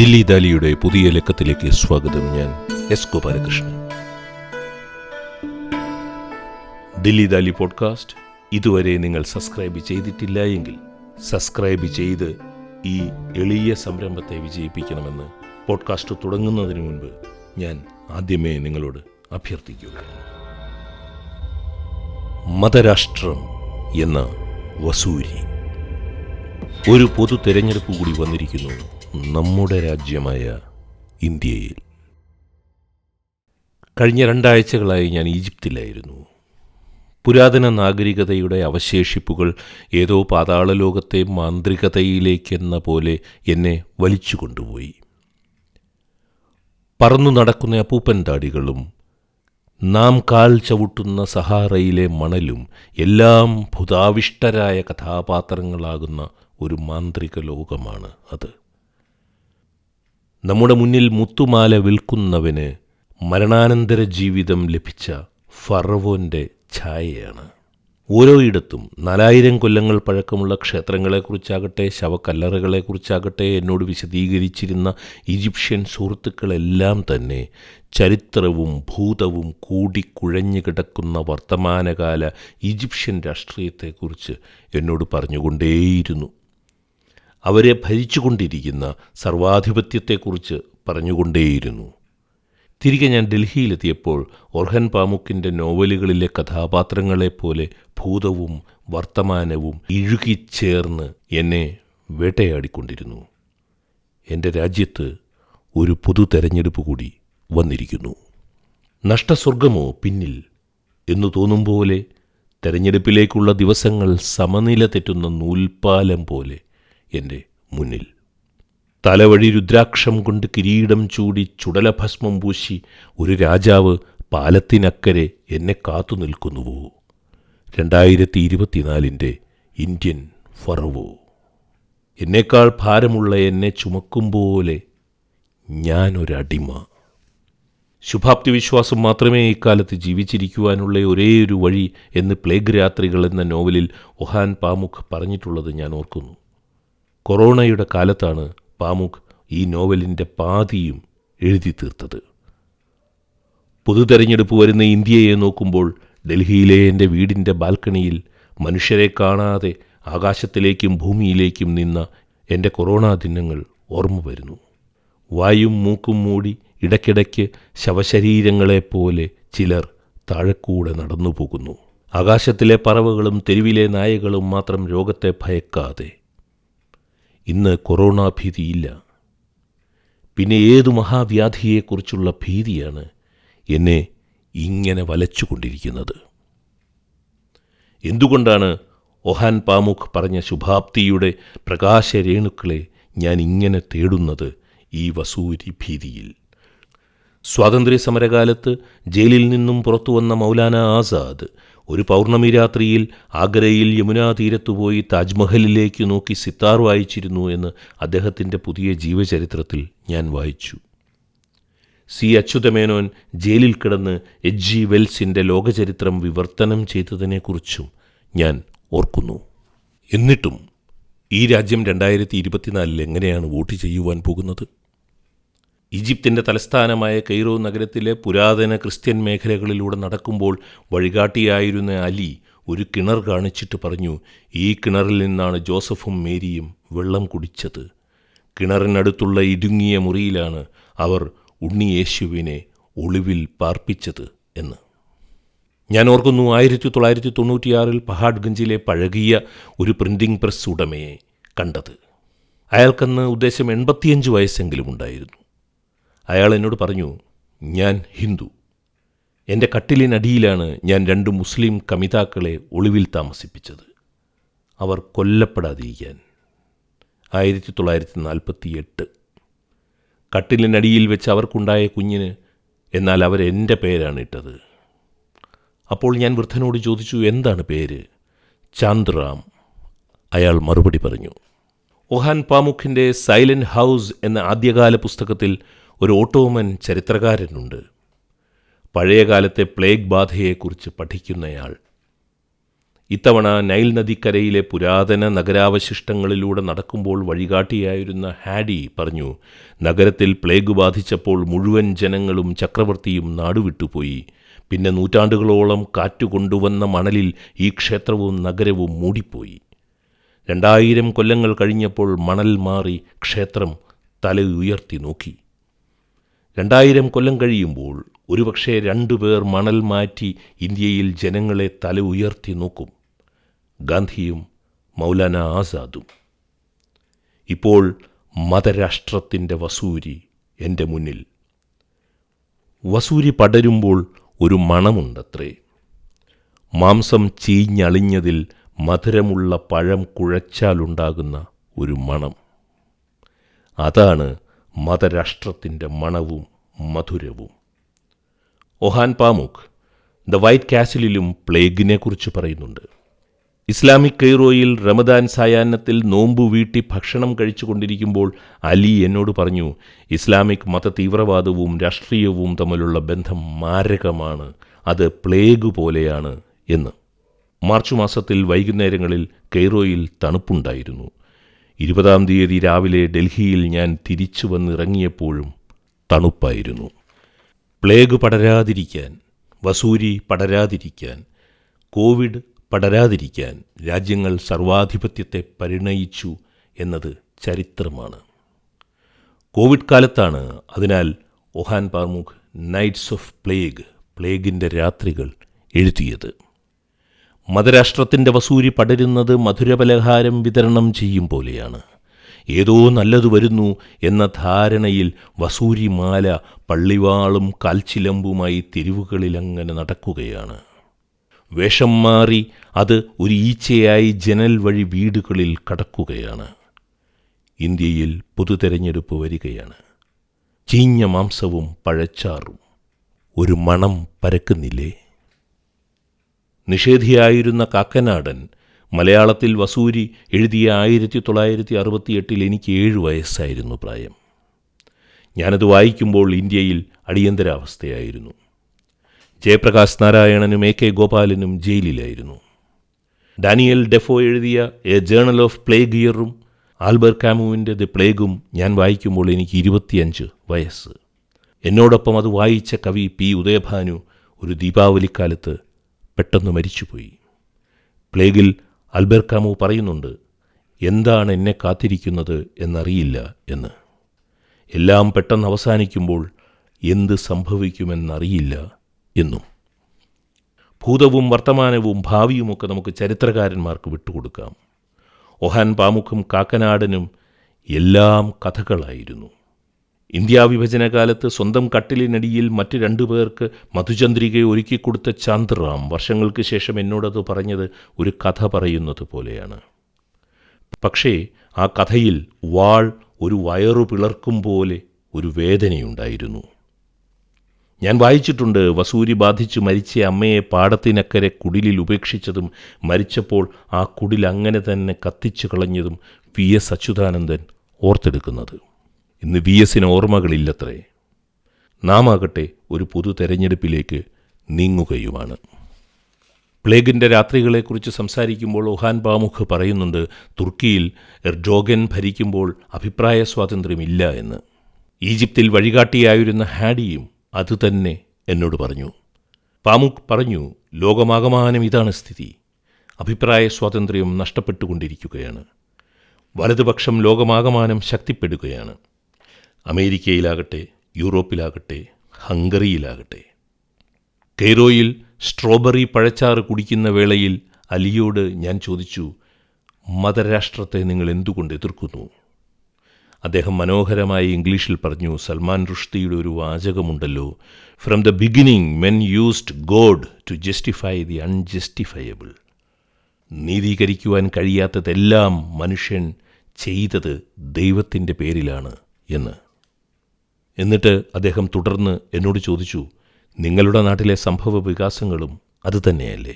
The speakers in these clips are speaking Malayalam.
ദില്ലി ദാലിയുടെ പുതിയ ലക്കത്തിലേക്ക് സ്വാഗതം ഞാൻ എസ് ഗോപാലകൃഷ്ണൻ. ദില്ലി ദാലി പോഡ്കാസ്റ്റ് ഇതുവരെ നിങ്ങൾ സബ്സ്ക്രൈബ് ചെയ്തിട്ടില്ല എങ്കിൽ സബ്സ്ക്രൈബ് ചെയ്ത് ഈ എളിയ സംരംഭത്തെ വിജയിപ്പിക്കണമെന്ന് പോഡ്കാസ്റ്റ് തുടങ്ങുന്നതിന് മുൻപ് ഞാൻ ആദ്യമേ നിങ്ങളോട് അഭ്യർത്ഥിക്കുക മതരാഷ്ട്രം എന്ന വസൂരി ഒരു പൊതു തെരഞ്ഞെടുപ്പ് കൂടി വന്നിരിക്കുന്നു. നമ്മുടെ രാജ്യമായ ഇന്ത്യയിൽ. കഴിഞ്ഞ രണ്ടാഴ്ചകളായി ഞാൻ ഈജിപ്തിലായിരുന്നു. പുരാതന നാഗരികതയുടെ അവശേഷിപ്പുകൾ ഏതോ പാതാളലോകത്തെ മാന്ത്രികതയിലേക്കെന്ന പോലെ എന്നെ വലിച്ചു കൊണ്ടുപോയി. പറന്നു നടക്കുന്ന അപ്പൂപ്പൻ താടികളും നാം കാൽ ചവിട്ടുന്ന സഹാറയിലെ മണലും എല്ലാം ഭുതാവിഷ്ടരായ കഥാപാത്രങ്ങളാകുന്ന ഒരു മാന്ത്രിക ലോകമാണ് അത്. നമ്മുടെ മുന്നിൽ മുത്തുമാല വിൽക്കുന്നവന് മരണാനന്തര ജീവിതം ലഭിച്ച ഫറവോന്റെ ഛായയാണ്. ഓരോയിടത്തും നാലായിരം കൊല്ലങ്ങൾ പഴക്കമുള്ള ക്ഷേത്രങ്ങളെക്കുറിച്ചാകട്ടെ ശവക്കല്ലറകളെക്കുറിച്ചാകട്ടെ എന്നോട് വിശദീകരിച്ചിരുന്ന ഈജിപ്ഷ്യൻ സുഹൃത്തുക്കളെല്ലാം തന്നെ ചരിത്രവും ഭൂതവും കൂടിക്കുഴഞ്ഞു കിടക്കുന്ന വർത്തമാനകാല ഈജിപ്ഷ്യൻ രാഷ്ട്രീയത്തെക്കുറിച്ച് എന്നോട് പറഞ്ഞുകൊണ്ടേയിരുന്നു. അവരെ ഭരിച്ചുകൊണ്ടിരിക്കുന്ന സർവാധിപത്യത്തെക്കുറിച്ച് പറഞ്ഞുകൊണ്ടേയിരുന്നു. തിരികെ ഞാൻ ഡൽഹിയിലെത്തിയപ്പോൾ ഒർഹൻ പാമുക്കിന്റെ നോവലുകളിലെ കഥാപാത്രങ്ങളെപ്പോലെ ഭൂതവും വർത്തമാനവും ഇഴുകിച്ചേർന്ന് എന്നെ വേട്ടയാടിക്കൊണ്ടിരുന്നു. എന്റെ രാജ്യത്ത് ഒരു പൊതു തെരഞ്ഞെടുപ്പ് കൂടി വന്നിരിക്കുന്നു. നഷ്ടസ്വർഗമോ പിന്നിൽ എന്നു തോന്നും പോലെ തെരഞ്ഞെടുപ്പിലേക്കുള്ള ദിവസങ്ങൾ സമനില തെറ്റുന്ന നൂൽപ്പാലം പോലെ എന്റെ മുന്നിൽ. തലവഴി രുദ്രാക്ഷം കൊണ്ട് കിരീടം ചൂടി ചുടലഭസ്മം പൂശി ഒരു രാജാവ് പാലത്തിനക്കരെ എന്നെ കാത്തു നിൽക്കുന്നുവോ? രണ്ടായിരത്തി ഇരുപത്തിനാലിന്റെ ഇന്ത്യൻ ഫറവോ. എന്നേക്കാൾ ഭാരമുള്ള എന്നെ ചുമക്കും പോലെ ഞാനൊരടിമ. ശുഭാപ്തി വിശ്വാസം മാത്രമേ ഇക്കാലത്ത് ജീവിച്ചിരിക്കുവാനുള്ള ഒരേയൊരു വഴി എന്ന് പ്ലേഗ് രാത്രികൾ എന്ന നോവലിൽ ഒഹാൻ പാമുഖ് പറഞ്ഞിട്ടുള്ളത് ഞാൻ ഓർക്കുന്നു. കൊറോണയുടെ കാലത്താണ് പാമുഖ് ഈ നോവലിന്റെ പാതിയും എഴുതി തീർത്തത്. പൊതു തെരഞ്ഞെടുപ്പ് വരുന്ന ഇന്ത്യയെ നോക്കുമ്പോൾ ഡൽഹിയിലെ എന്റെ വീടിന്റെ ബാൽക്കണിയിൽ മനുഷ്യരെ കാണാതെ ആകാശത്തിലേക്കും ഭൂമിയിലേക്കും നിന്ന എന്റെ കൊറോണ ദിനങ്ങൾ ഓർമ്മ വരുന്നു. വായും മൂക്കും മൂടി ഇടയ്ക്കിടയ്ക്ക് ശവശരീരങ്ങളെപ്പോലെ ചിലർ താഴെക്കൂടെ നടന്നു പോകുന്നു ആകാശത്തിലെ പറവകളും തെരുവിലെ നായകളും മാത്രം രോഗത്തെ ഭയക്കാതെ ഇന്ന് കൊറോണ ഭീതിയില്ല. പിന്നെ ഏതു മഹാവ്യാധിയെക്കുറിച്ചുള്ള ഭീതിയാണ് എന്നെ ഇങ്ങനെ വലച്ചുകൊണ്ടിരിക്കുന്നത്? എന്തുകൊണ്ടാണ് ഒഹാൻ പാമുഖ് പറഞ്ഞ ശുഭാപ്തിയുടെ പ്രകാശരേണുക്കളെ ഞാൻ ഇങ്ങനെ തേടുന്നത് ഈ വസൂരി ഭീതിയിൽ? സ്വാതന്ത്ര്യ സമരകാലത്ത് ജയിലിൽ നിന്നും പുറത്തുവന്ന മൗലാന ആസാദ് ഒരു പൗർണമി രാത്രിയിൽ ആഗ്രയിൽ യമുനാ തീരത്തുപോയി താജ്മഹലിലേക്ക് നോക്കി സിത്താർ വായിച്ചിരുന്നു എന്ന് അദ്ദേഹത്തിന്റെ പുതിയ ജീവചരിത്രത്തിൽ ഞാൻ വായിച്ചു. സി അച്യുതമേനോൻ ജയിലിൽ കിടന്ന് എച്ച് ജി വെൽസിന്റെ ലോകചരിത്രം വിവർത്തനം ചെയ്തതിനെക്കുറിച്ചും ഞാൻ ഓർക്കുന്നു. എന്നിട്ടും ഈ രാജ്യം രണ്ടായിരത്തി ഇരുപത്തിനാലിൽ എങ്ങനെയാണ് വോട്ട് ചെയ്യുവാൻ പോകുന്നത്? ഈജിപ്തിന്റെ തലസ്ഥാനമായ കെയ്റോ നഗരത്തിലെ പുരാതന ക്രിസ്ത്യൻ മേഖലകളിലൂടെ നടക്കുമ്പോൾ വഴികാട്ടിയായിരുന്ന അലി ഒരു കിണർ കാണിച്ചിട്ട് പറഞ്ഞു ഈ കിണറിൽ നിന്നാണ് ജോസഫും മേരിയും വെള്ളം കുടിച്ചത്. കിണറിനടുത്തുള്ള ഇടുങ്ങിയ മുറിയിലാണ് അവർ ഉണ്ണിയേശുവിനെ ഒളിവിൽ പാർപ്പിച്ചത് എന്ന്. ഞാൻ ഓർക്കുന്നു ആയിരത്തി തൊള്ളായിരത്തി തൊണ്ണൂറ്റിയാറിൽ പഹാഡ്ഗഞ്ചിലെ പഴകിയ ഒരു പ്രിന്റിംഗ് പ്രസ് ഉടമയെ കണ്ടത്. അയാൾക്കന്ന് ഉദ്ദേശം എൺപത്തിയഞ്ച് വയസ്സെങ്കിലും ഉണ്ടായിരുന്നു. അയാൾ എന്നോട് പറഞ്ഞു ഞാൻ ഹിന്ദു. എന്റെ കട്ടിലിനടിയിലാണ് ഞാൻ രണ്ട് മുസ്ലിം കമിതാക്കളെ ഒളിവിൽ താമസിപ്പിച്ചത്. അവർ കൊല്ലപ്പെടാതിരിക്കാൻ. ആയിരത്തി തൊള്ളായിരത്തി നാൽപ്പത്തി എട്ട് കട്ടിലിനടിയിൽ വെച്ച് അവർക്കുണ്ടായ കുഞ്ഞിന് എന്നാൽ അവരെന്റെ പേരാണ് ഇട്ടത്. അപ്പോൾ ഞാൻ വൃദ്ധനോട് ചോദിച്ചു എന്താണ് പേര്? ചാന്ദ്റാം അയാൾ മറുപടി പറഞ്ഞു ഒഹാൻ പാമുഖിന്റെ സൈലന്റ് ഹൗസ് എന്ന ആദ്യകാല പുസ്തകത്തിൽ ഒരു ഓട്ടോമൻ ചരിത്രകാരനുണ്ട്. പഴയകാലത്തെ പ്ലേഗ് ബാധയെക്കുറിച്ച് പഠിക്കുന്നയാൾ. ഇത്തവണ നൈൽ നദിക്കരയിലെ പുരാതന നഗരാവശിഷ്ടങ്ങളിലൂടെ നടക്കുമ്പോൾ വഴികാട്ടിയായിരുന്ന ഹാഡി പറഞ്ഞു നഗരത്തിൽ പ്ലേഗ് ബാധിച്ചപ്പോൾ മുഴുവൻ ജനങ്ങളും ചക്രവർത്തിയും നാടുവിട്ടുപോയി. പിന്നെ നൂറ്റാണ്ടുകളോളം കാറ്റുകൊണ്ടുവന്ന മണലിൽ ഈ ക്ഷേത്രവും നഗരവും മൂടിപ്പോയി. രണ്ടായിരം കൊല്ലങ്ങൾ കഴിഞ്ഞപ്പോൾ മണൽ മാറി ക്ഷേത്രം തല ഉയർത്തി നോക്കി. രണ്ടായിരം കൊല്ലം കഴിയുമ്പോൾ ഒരുപക്ഷെ രണ്ടുപേർ മണൽ മാറ്റി ഇന്ത്യയിൽ ജനങ്ങളെ തല ഉയർത്തി നോക്കും. ഗാന്ധിയും മൗലാന ആസാദും. ഇപ്പോൾ മതരാഷ്ട്രത്തിന്റെ വസൂരി എന്റെ മുന്നിൽ. വസൂരി പടരുമ്പോൾ ഒരു മണമുണ്ടത്രേ. മാംസം ചീഞ്ഞളിഞ്ഞതിൽ മധുരമുള്ള പഴം കുഴച്ചാലുണ്ടാകുന്ന ഒരു മണം. അതാണ് മതരാഷ്ട്രത്തിന്റെ മണവും മധുരവും. ഒഹാൻ പാമുക് ദ വൈറ്റ് കാസിലിലും പ്ലേഗിനെക്കുറിച്ച് പറയുന്നുണ്ട്. ഇസ്ലാമിക് കെയ്റോയിൽ റമദാൻ സായാഹ്നത്തിൽ നോമ്പു വീട്ടി ഭക്ഷണം കഴിച്ചുകൊണ്ടിരിക്കുമ്പോൾ അലി എന്നോട് പറഞ്ഞു ഇസ്ലാമിക് മത തീവ്രവാദവും രാഷ്ട്രീയവും തമ്മിലുള്ള ബന്ധം മാരകമാണ്. അത് പ്ലേഗ് പോലെയാണ് എന്ന്. മാർച്ച് മാസത്തിൽ വൈകുന്നേരങ്ങളിൽ കെയ്റോയിൽ തണുപ്പുണ്ടായിരുന്നു. ഇരുപതാം തീയതി രാവിലെ ഡൽഹിയിൽ ഞാൻ തിരിച്ചു വന്നിറങ്ങിയപ്പോഴും തണുപ്പായിരുന്നു. പ്ലേഗ് പടരാതിരിക്കാൻ വസൂരി പടരാതിരിക്കാൻ കോവിഡ് പടരാതിരിക്കാൻ രാജ്യങ്ങൾ സർവാധിപത്യത്തെ പരിണയിച്ചു എന്നത് ചരിത്രമാണ്. കോവിഡ് കാലത്താണ് അതിനാൽ Orhan Pamuk nights of plague പ്ലേഗിന്റെ രാത്രികൾ എഴുതിയത്. മതരാഷ്ട്രത്തിന്റെ വസൂരി പടരുന്നത് മധുരപലഹാരം വിതരണം ചെയ്യും പോലെയാണ്. ഏതോ നല്ലത് വരുന്നു എന്ന ധാരണയിൽ വസൂരിമാല പള്ളിവാളും കാൽച്ചിലമ്പുമായി തെരുവുകളിലങ്ങനെ നടക്കുകയാണ്. വേഷം മാറി അത് ഒരു ഈച്ചയായി ജനൽ വഴി വീടുകളിൽ കടക്കുകയാണ്. ഇന്ത്യയിൽ പൊതുതെരഞ്ഞെടുപ്പ് വരികയാണ്. ചീഞ്ഞ മാംസവും പഴച്ചാറും. ഒരു മണം പരക്കുന്നില്ലേ? നിഷേധിയായിരുന്ന കാക്കനാടൻ മലയാളത്തിൽ വസൂരി എഴുതിയ ആയിരത്തി തൊള്ളായിരത്തി അറുപത്തിയെട്ടിൽ എനിക്ക് ഏഴ് വയസ്സായിരുന്നു പ്രായം. ഞാനത് വായിക്കുമ്പോൾ ഇന്ത്യയിൽ അടിയന്തരാവസ്ഥയായിരുന്നു. ജയപ്രകാശ് നാരായണനും എ കെ ഗോപാലനും ജയിലിലായിരുന്നു. ഡാനിയൽ ഡെഫോ എഴുതിയ എ ജേണൽ ഓഫ് പ്ലേഗ് ഇയറും ആൽബർ കാമുവിന്റെ ദി പ്ലേഗും ഞാൻ വായിക്കുമ്പോൾ എനിക്ക് ഇരുപത്തിയഞ്ച് വയസ്സ്. എന്നോടൊപ്പം അത് വായിച്ച കവി പി ഉദയഭാനു ഒരു ദീപാവലിക്കാലത്ത് പെട്ടെന്ന് മരിച്ചുപോയി. പ്ലേഗിൽ അൽബെർക്കാമു കാമു പറയുന്നുണ്ട് എന്താണ് എന്നെ കാത്തിരിക്കുന്നത് എന്നറിയില്ല എന്ന്. എല്ലാം പെട്ടെന്ന് അവസാനിക്കുമ്പോൾ എന്ത് സംഭവിക്കുമെന്നറിയില്ല എന്നും. ഭൂതവും വർത്തമാനവും ഭാവിയുമൊക്കെ നമുക്ക് ചരിത്രകാരന്മാർക്ക് വിട്ടുകൊടുക്കാം. ഒഹാൻ പാമുഖും കാക്കനാടനും എല്ലാം കഥകളായിരുന്നു. ഇന്ത്യാ വിഭജനകാലത്ത് സ്വന്തം കട്ടിലിനടിയിൽ മറ്റ് രണ്ടു പേർക്ക് മധുചന്ദ്രിക ഒരുക്കിക്കൊടുത്ത ചാന്ദ്റാം വർഷങ്ങൾക്ക് ശേഷം എന്നോടത് പറഞ്ഞത് ഒരു കഥ പറയുന്നത് പോലെയാണ്. പക്ഷേ ആ കഥയിൽ വാൾ ഒരു വയറു പിളർക്കും പോലെ ഒരു വേദനയുണ്ടായിരുന്നു. ഞാൻ വായിച്ചിട്ടുണ്ട് വസൂരി ബാധിച്ച് മരിച്ച അമ്മയെ പാടത്തിനക്കരെ കുടിലിൽ ഉപേക്ഷിച്ചതും മരിച്ചപ്പോൾ ആ കുടിൽ അങ്ങനെ തന്നെ കത്തിച്ചു കളഞ്ഞതും വി എസ് അച്യുതാനന്ദൻ ഓർത്തെടുക്കുന്നത്. ഇന്ന് വി എസിന് ഓർമ്മകളില്ലത്രേ. നാം ആകട്ടെ ഒരു പൊതു തെരഞ്ഞെടുപ്പിലേക്ക് നീങ്ങുകയുമാണ്. പ്ലേഗിന്റെ രാത്രികളെക്കുറിച്ച് സംസാരിക്കുമ്പോൾ ഒഹാൻ ബാമുഖ് പറയുന്നുണ്ട് തുർക്കിയിൽ എർജോഗൻ ഭരിക്കുമ്പോൾ അഭിപ്രായ സ്വാതന്ത്ര്യമില്ല എന്ന്. ഈജിപ്തിൽ വഴികാട്ടിയായിരുന്ന ഹാഡിയും അതുതന്നെ എന്നോട് പറഞ്ഞു. പാമുക് പറഞ്ഞു ലോകമാകമാനം ഇതാണ് സ്ഥിതി. അഭിപ്രായ സ്വാതന്ത്ര്യം നഷ്ടപ്പെട്ടുകൊണ്ടിരിക്കുകയാണ്. വലതുപക്ഷം ലോകമാകമാനം ശക്തിപ്പെടുകയാണ്. അമേരിക്കയിലാകട്ടെ യൂറോപ്പിലാകട്ടെ ഹംഗറിയിലാകട്ടെ. കെയ്റോയിൽ സ്ട്രോബെറി പഴച്ചാറ് കുടിക്കുന്ന വേളയിൽ അലിയോട് ഞാൻ ചോദിച്ചു മതരാഷ്ട്രത്തെ നിങ്ങൾ എന്തുകൊണ്ട് എതിർക്കുന്നു? അദ്ദേഹം മനോഹരമായി ഇംഗ്ലീഷിൽ പറഞ്ഞു സൽമാൻ റുഷ്ദിയുടെ ഒരു വാചകമുണ്ടല്ലോ from the beginning men used god to justify the unjustifiable നീതീകരിക്കുവാൻ കഴിയാത്തതെല്ലാം മനുഷ്യൻ ചെയ്തത് ദൈവത്തിന്റെ പേരിലാണ് എന്ന്. എന്നിട്ട് അദ്ദേഹം തുടർന്ന് എന്നോട് ചോദിച്ചു നിങ്ങളുടെ നാട്ടിലെ സംഭവ വികാസങ്ങളും അതുതന്നെയല്ലേ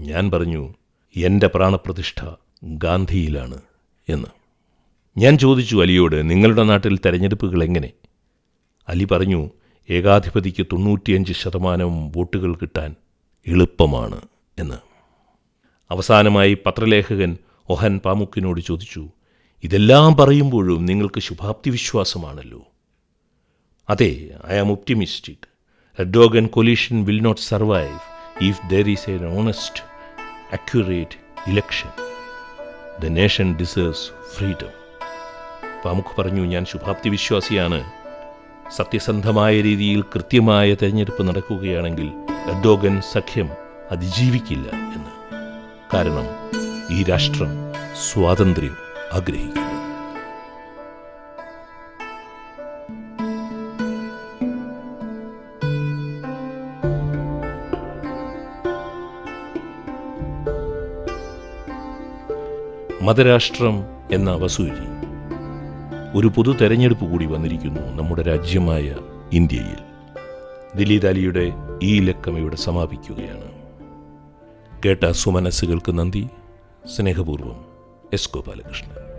ഞാൻ പറഞ്ഞു എന്റെ പ്രാണപ്രതിഷ്ഠ ഗാന്ധിയിലാണ് എന്ന്. ഞാൻ ചോദിച്ചു അലിയോട് നിങ്ങളുടെ നാട്ടിൽ തെരഞ്ഞെടുപ്പുകൾ എങ്ങനെ? അലി പറഞ്ഞു ഏകാധിപതിക്ക് തൊണ്ണൂറ്റിയഞ്ച് ശതമാനം വോട്ടുകൾ കിട്ടാൻ എളുപ്പമാണ് എന്ന്. അവസാനമായി പത്രലേഖകൻ ഒഹൻ പാമുക്കിനോട് ചോദിച്ചു ഇതെല്ലാം പറയുമ്പോഴും നിങ്ങൾക്ക് ശുഭാപ്തി വിശ്വാസമാണല്ലോ അതെ I am optimistic dog and coalition will not survive if there is an honest accurate election the nation deserves freedom Pamuk പറഞ്ഞു ഞാൻ ശുഭാപ്തി വിശ്വാസിയാണ്. സത്യസന്ധമായ രീതിയിൽ കൃത്യമായ തെരഞ്ഞെടുപ്പ് നടക്കുകയാണെങ്കിൽ എഡോഗൻ സഖ്യം അതിജീവിക്കില്ല എന്ന്. കാരണം ഈ രാഷ്ട്രം സ്വാതന്ത്ര്യം ആഗ്രഹിക്കുന്നു. മതരാഷ്ട്രം എന്ന വസൂരി. ഒരു പൊതു തെരഞ്ഞെടുപ്പ് കൂടി വന്നിരിക്കുന്നു നമ്മുടെ രാജ്യമായ ഇന്ത്യയിൽ. ദിലീപ് അലിയുടെ ഈ ലക്കം ഇവിടെ സമാപിക്കുകയാണ്. കേട്ട സുമനസ്സുകൾക്ക് നന്ദി. സ്നേഹപൂർവം എസ് ഗോപാലകൃഷ്ണൻ.